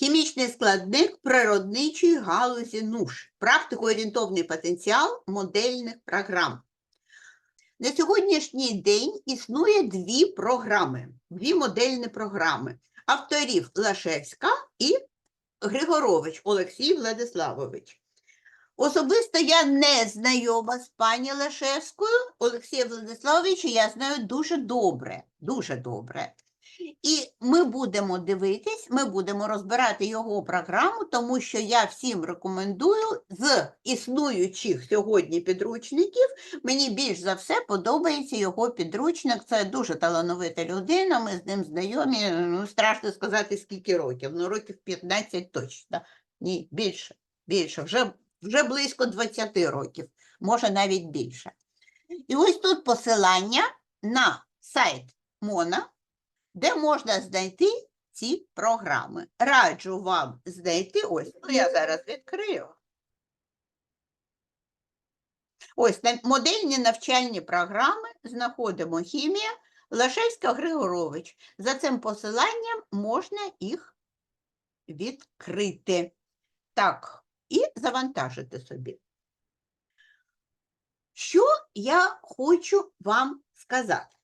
Хімічний складник природничої галузі НУШ, практико-орієнтовний потенціал модельних програм. На сьогоднішній день існує дві програми, дві модельні програми авторів Лашевська і Григорович Олексій Владиславович. Особисто я не знайома з пані Лашевською. Олексія Владиславовича я знаю дуже добре, дуже добре. І ми будемо дивитись, ми будемо розбирати його програму, тому що я всім рекомендую з існуючих сьогодні підручників. Мені більш за все подобається його підручник. Це дуже талановита людина. Ми з ним знайомі. Ну, страшно сказати, скільки років. Ну, років 15 точно. Ні, більше, більше, вже, вже близько 20 років, може навіть більше. І ось тут посилання на сайт МОНА де можна знайти ці програми. Раджу вам знайти ось, ну я зараз відкрию. Ось модельні навчальні програми знаходимо хімія Лашевська Григорович. За цим посиланням можна їх відкрити. Так, і завантажити собі. Що я хочу вам сказати?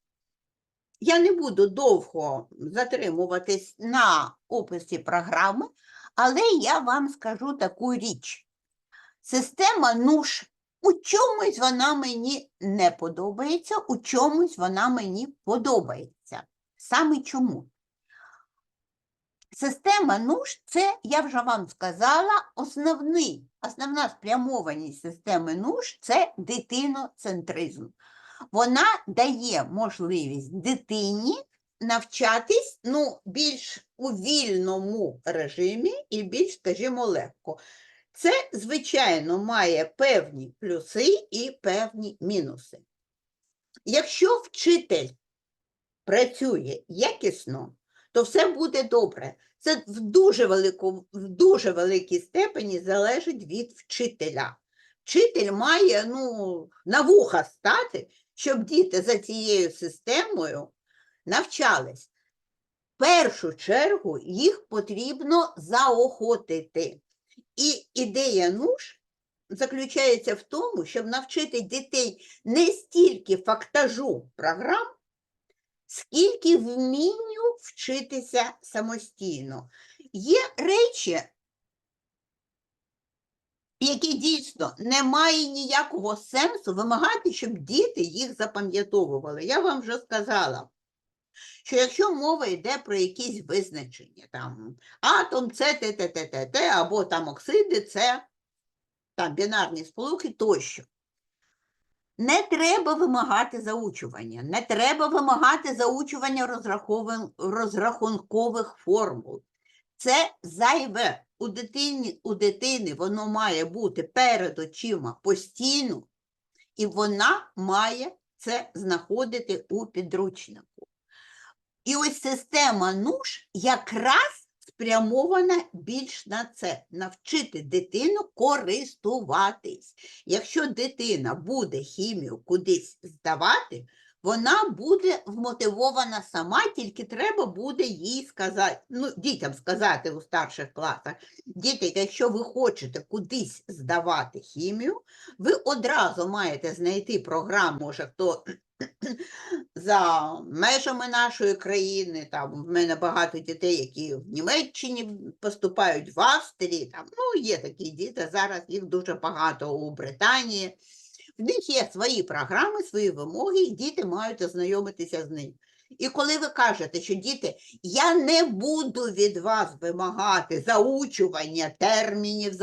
Я не буду довго затримуватись на описі програми, але я вам скажу таку річ. Система НУШ, у чомусь вона мені не подобається, у чомусь вона мені подобається. Саме чому? Система НУШ це, я вже вам сказала, основний, основна спрямованість системи НУШ це дитиноцентризм вона дає можливість дитині навчатись ну, більш у вільному режимі і більш, скажімо, легко. Це, звичайно, має певні плюси і певні мінуси. Якщо вчитель працює якісно, то все буде добре. Це в дуже, велику, в дуже великій степені залежить від вчителя. Вчитель має ну, на вуха стати, щоб діти за цією системою навчались. В першу чергу їх потрібно заохотити. І ідея НУШ заключається в тому, щоб навчити дітей не стільки фактажу програм, скільки вмінню вчитися самостійно. Є речі, які дійсно не має ніякого сенсу вимагати, щоб діти їх запам'ятовували. Я вам вже сказала, що якщо мова йде про якісь визначення, там атом це те, те, те, те, те, або там оксиди, це там бінарні сполуки тощо. Не треба вимагати заучування, не треба вимагати заучування розрахункових формул. Це зайве. У дитині, у дитини воно має бути перед очима постійно, і вона має це знаходити у підручнику. І ось система НУШ якраз спрямована більш на це, навчити дитину користуватись. Якщо дитина буде хімію кудись здавати, вона буде вмотивована сама, тільки треба буде їй сказати, ну, дітям сказати у старших класах. Діти, якщо ви хочете кудись здавати хімію, ви одразу маєте знайти програму, може, хто за межами нашої країни, там в мене багато дітей, які в Німеччині поступають в Австрії, там, ну, є такі діти, зараз їх дуже багато у Британії. В них є свої програми, свої вимоги, і діти мають ознайомитися з ними. І коли ви кажете, що діти, я не буду від вас вимагати заучування термінів,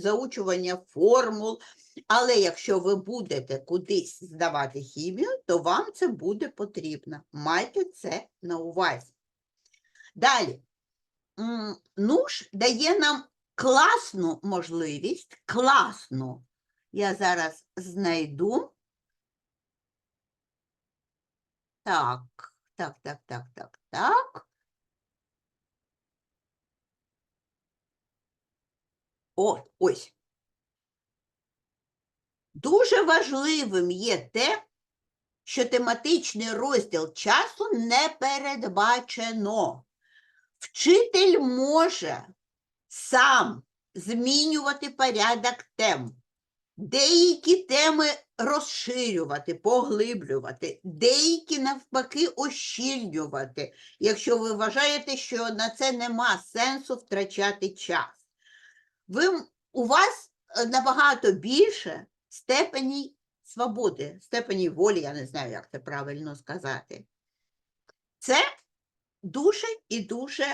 заучування формул, але якщо ви будете кудись здавати хімію, то вам це буде потрібно. Майте це на увазі. Далі. М, НУШ дає нам класну можливість, класну я зараз знайду. Так, так, так, так, так, так. О, ось. Дуже важливим є те, що тематичний розділ часу не передбачено. Вчитель може сам змінювати порядок тем, деякі теми розширювати, поглиблювати, деякі навпаки ощільнювати, якщо ви вважаєте, що на це нема сенсу втрачати час. Ви, у вас е, набагато більше степеній свободи, степені волі, я не знаю, як це правильно сказати. Це дуже і дуже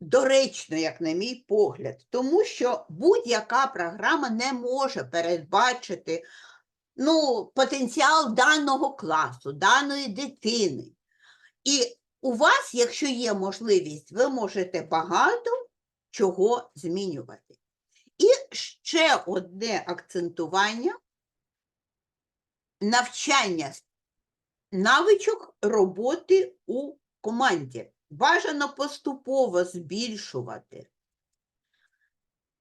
доречно, як на мій погляд, тому що будь-яка програма не може передбачити ну, потенціал даного класу, даної дитини. І у вас, якщо є можливість, ви можете багато чого змінювати. І ще одне акцентування навчання навичок роботи у команді. Бажано поступово збільшувати.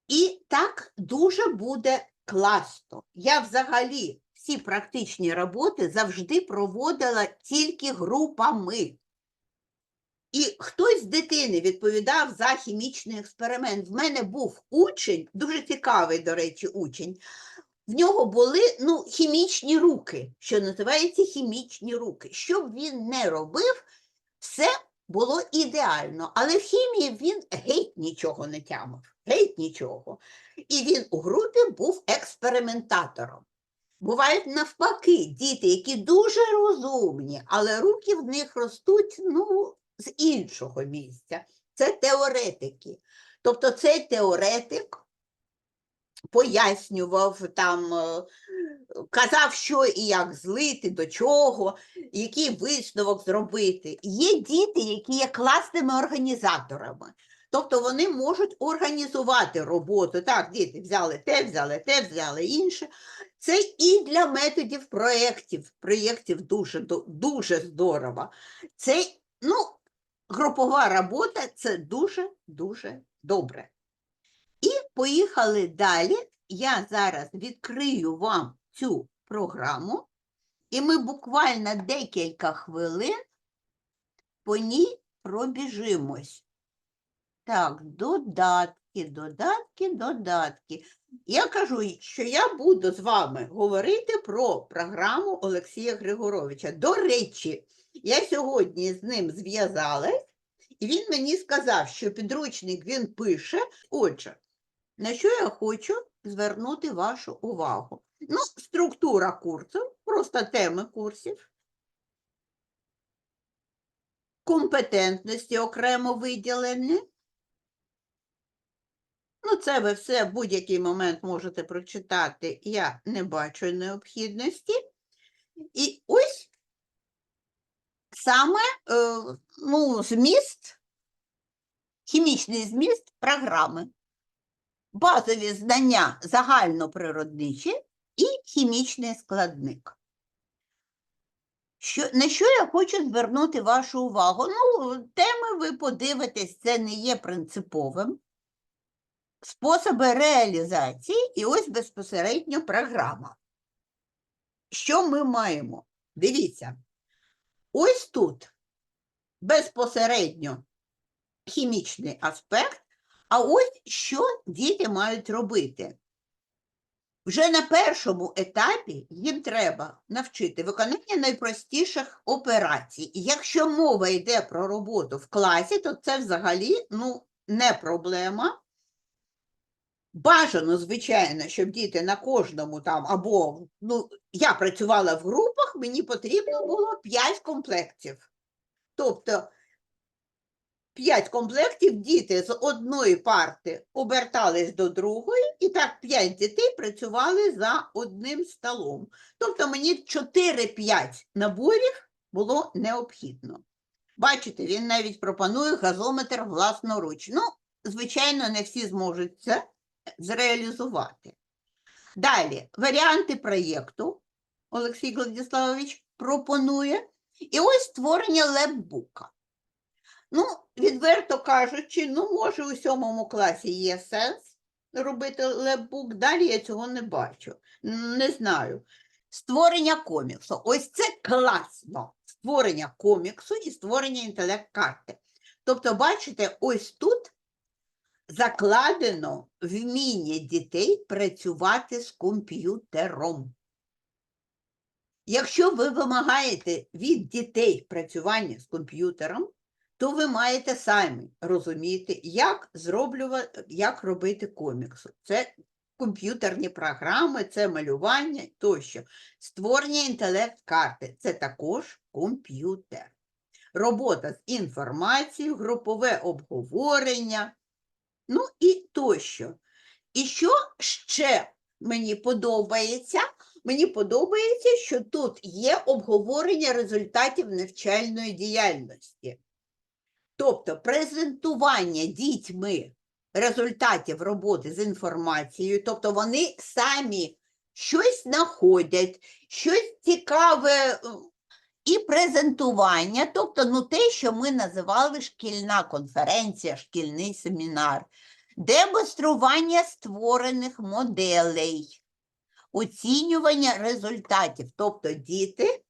І так дуже буде класно. Я взагалі всі практичні роботи завжди проводила тільки групами. І хтось з дитини відповідав за хімічний експеримент. В мене був учень, дуже цікавий, до речі, учень. В нього були ну, хімічні руки, що називається хімічні руки. Що б він не робив, все було ідеально. Але в хімії він геть нічого не тямив, геть нічого. І він у групі був експериментатором. Бувають навпаки діти, які дуже розумні, але руки в них ростуть ну, з іншого місця. Це теоретики. Тобто цей теоретик пояснював там, е, казав, що і як злити, до чого, який висновок зробити. Є діти, які є класними організаторами. Тобто вони можуть організувати роботу. Так, діти взяли те, взяли те, взяли інше. Це і для методів проєктів. Проєктів дуже, дуже здорово. Це, ну, групова робота це дуже-дуже добре. І поїхали далі. Я зараз відкрию вам цю програму, і ми буквально декілька хвилин по ній пробіжимось. Так, додатки, додатки, додатки. Я кажу, що я буду з вами говорити про програму Олексія Григоровича. До речі, я сьогодні з ним зв'язалась, і він мені сказав, що підручник він пише. Отже, на що я хочу звернути вашу увагу? Ну, структура курсу, просто теми курсів, компетентності окремо виділені. Ну, це ви все в будь-який момент можете прочитати. Я не бачу необхідності. І ось саме е, ну, зміст, хімічний зміст програми. Базові знання загальноприродничі і хімічний складник. Що, на що я хочу звернути вашу увагу? Ну, теми ви подивитесь, це не є принциповим. Способи реалізації і ось безпосередньо програма. Що ми маємо? Дивіться, ось тут безпосередньо хімічний аспект, а ось що діти мають робити. Вже на першому етапі їм треба навчити виконання найпростіших операцій. Якщо мова йде про роботу в класі, то це взагалі ну, не проблема. Бажано, звичайно, щоб діти на кожному там або ну, я працювала в групах, мені потрібно було 5 комплектів. Тобто 5 комплектів діти з одної парти обертались до другої, і так 5 дітей працювали за одним столом. Тобто мені 4-5 наборів було необхідно. Бачите, він навіть пропонує газометр власноруч. Ну, звичайно, не всі зможуть це зреалізувати. Далі, варіанти проєкту Олексій Владиславович пропонує. І ось створення лепбука. Ну, відверто кажучи, ну, може, у сьомому класі є сенс робити лепбук, далі я цього не бачу. Не знаю. Створення коміксу. Ось це класно. Створення коміксу і створення інтелект-карти. Тобто, бачите, ось тут закладено вміння дітей працювати з комп'ютером. Якщо ви вимагаєте від дітей працювання з комп'ютером, то ви маєте самі розуміти, як зроблювати, як робити комікси. Це комп'ютерні програми, це малювання тощо. Створення інтелект-карти це також комп'ютер. Робота з інформацією, групове обговорення, ну і тощо. І що ще мені подобається? Мені подобається, що тут є обговорення результатів навчальної діяльності. Тобто презентування дітьми результатів роботи з інформацією, тобто вони самі щось знаходять, щось цікаве е, і презентування, тобто ну, те, що ми називали шкільна конференція, шкільний семінар, демонстрування створених моделей, оцінювання результатів, тобто діти,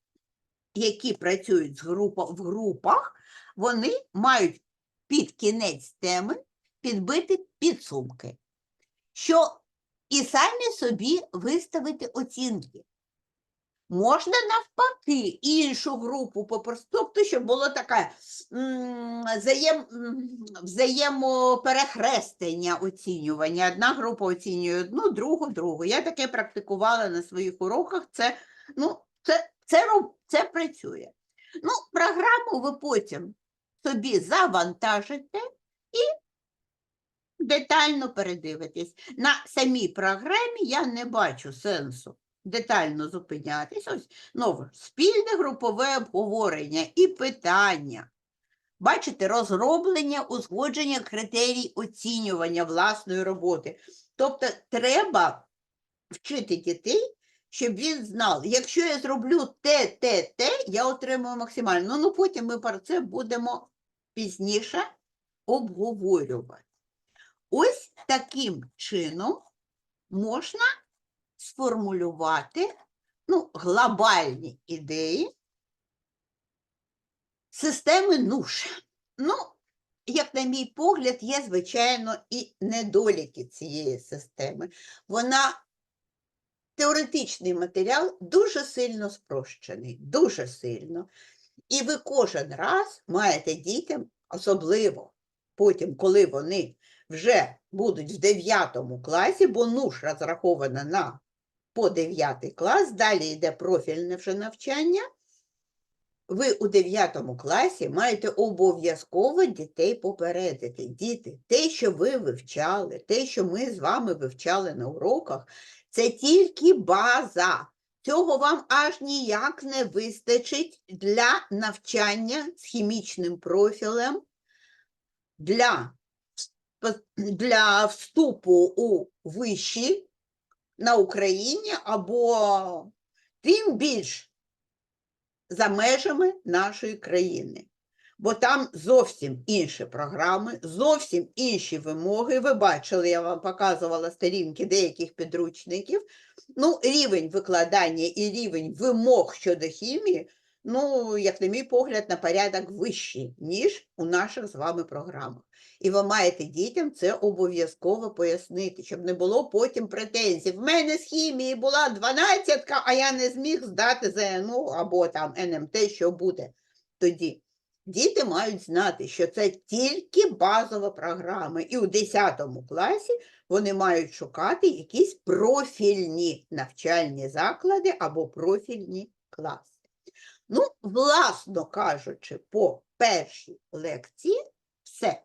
які працюють з група, в групах, вони мають під кінець теми підбити підсумки, що і самі собі виставити оцінки. Можна навпаки іншу групу попросити, тобто, щоб було таке взаєм, взаємоперехрестення оцінювання. Одна група оцінює одну, другу, другу. Я таке практикувала на своїх уроках. Це, ну, це, це, це працює. Ну, програму ви потім собі завантажите і детально передивитесь. На самій програмі я не бачу сенсу детально зупинятись. Ось знову спільне групове обговорення і питання. Бачите, розроблення, узгодження критерій оцінювання власної роботи. Тобто треба вчити дітей, щоб він знав, якщо я зроблю те, те, те, я отримую максимально. Ну, потім ми про це будемо пізніше обговорювати. Ось таким чином можна сформулювати ну, глобальні ідеї системи НУШ. Ну, як на мій погляд, є, звичайно, і недоліки цієї системи. Вона теоретичний матеріал дуже сильно спрощений, дуже сильно. І ви кожен раз маєте дітям, особливо потім, коли вони вже будуть в 9 класі, бо НУШ розрахована на по 9 клас, далі йде профільне вже навчання. Ви у 9 класі маєте обов'язково дітей попередити. Діти, те, що ви вивчали, те, що ми з вами вивчали на уроках, це тільки база. Цього вам аж ніяк не вистачить для навчання з хімічним профілем, для, для вступу у виші на Україні або тим більш за межами нашої країни. Бо там зовсім інші програми, зовсім інші вимоги. Ви бачили, я вам показувала сторінки деяких підручників. Ну, рівень викладання і рівень вимог щодо хімії, ну, як на мій погляд, на порядок вищий, ніж у наших з вами програмах. І ви маєте дітям це обов'язково пояснити, щоб не було потім претензій. В мене з хімії була 12, а я не зміг здати ЗНО або там НМТ, що буде тоді. Діти мають знати, що це тільки базова програма, і у 10 класі вони мають шукати якісь профільні навчальні заклади або профільні класи. Ну, власно кажучи, по першій лекції все.